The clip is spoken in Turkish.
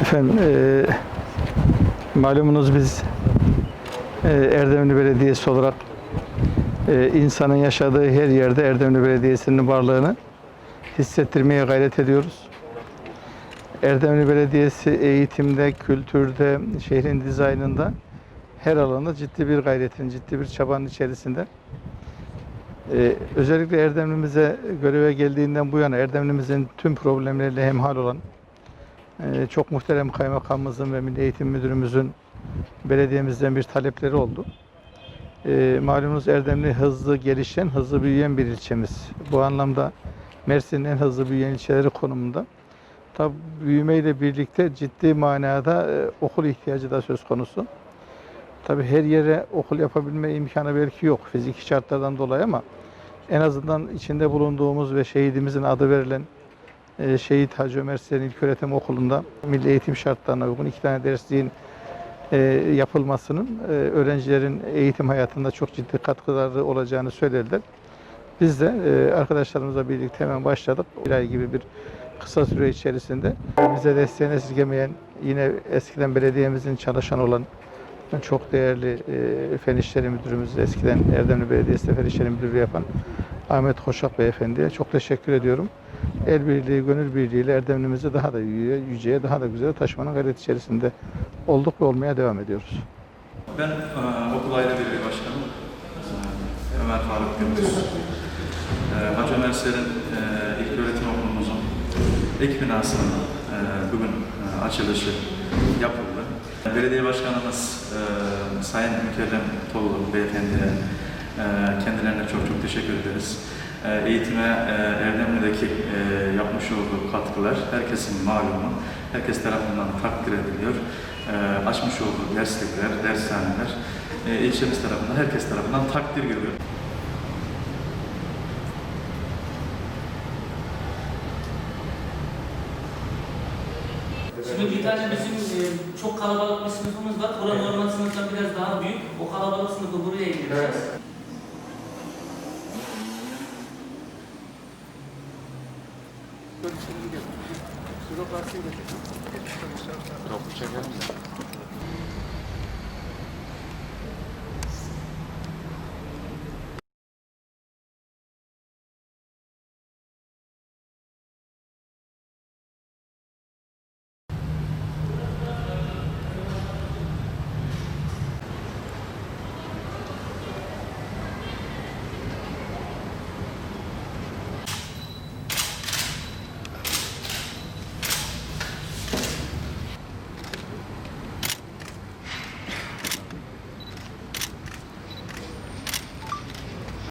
Efendim, eee malumunuz biz eee Erdemli Belediyesi olarak eee, insanın yaşadığı her yerde Erdemli Belediyesi'nin varlığını hissettirmeye gayret ediyoruz. Erdemli Belediyesi eğitimde, kültürde, şehrin dizaynında her alanda ciddi bir gayretin, ciddi bir çabanın içerisinde. Ee, özellikle Erdemli'mize göreve geldiğinden bu yana Erdemli'mizin tüm problemleriyle hemhal olan e, çok muhterem kaymakamımızın ve Milli Eğitim Müdürümüzün belediyemizden bir talepleri oldu. E, malumunuz Erdemli hızlı gelişen, hızlı büyüyen bir ilçemiz. Bu anlamda Mersin'in en hızlı büyüyen ilçeleri konumunda. Tabi büyümeyle birlikte ciddi manada e, okul ihtiyacı da söz konusu. Tabi her yere okul yapabilme imkanı belki yok fiziki şartlardan dolayı ama en azından içinde bulunduğumuz ve şehidimizin adı verilen Şehit Hacı Ömer Sinan İlköğretim Okulu'nda milli eğitim şartlarına uygun iki tane dersliğin e, yapılmasının e, öğrencilerin eğitim hayatında çok ciddi katkıları olacağını söylediler. Biz de e, arkadaşlarımızla birlikte hemen başladık. Bir ay gibi bir kısa süre içerisinde bize desteğini esirgemeyen yine eskiden belediyemizin çalışan olan çok değerli e, Fen İşleri Müdürümüz, eskiden Erdemli Belediyesi'nde Fen İşleri Müdürlüğü yapan Ahmet Hoşak Beyefendi'ye çok teşekkür ediyorum. El birliği, gönül birliğiyle Erdemli'mizi daha da yüce, yüceye, daha da güzel taşımanın gayret içerisinde olduk ve olmaya devam ediyoruz. Ben e, okul aile birliği başkanı e, Ömer Faruk Gündüz. E, Hacı Ömer Ser'in e, ilk öğretim okulumuzun ek binasının e, bugün e, açılışı yapıldı. Belediye Başkanımız e, Sayın Mükerrem Tollu Beyefendi'ye e, kendilerine çok çok teşekkür ederiz. E, eğitime e, Erdemli'deki e, yapmış olduğu katkılar herkesin malumu, herkes tarafından takdir ediliyor. Açmış olduğu derslikler, dershaneler ilçemiz tarafından, herkes tarafından takdir görüyor. Şimdi bir tane bizim e, çok kalabalık bir sınıfımız var. Buranın normal sınıftan biraz daha büyük. O kalabalık sınıfı buraya indireceğiz. bölüşleri getirdik. Şey Bürokrasiyi de getirdik. Topu çekelim mi?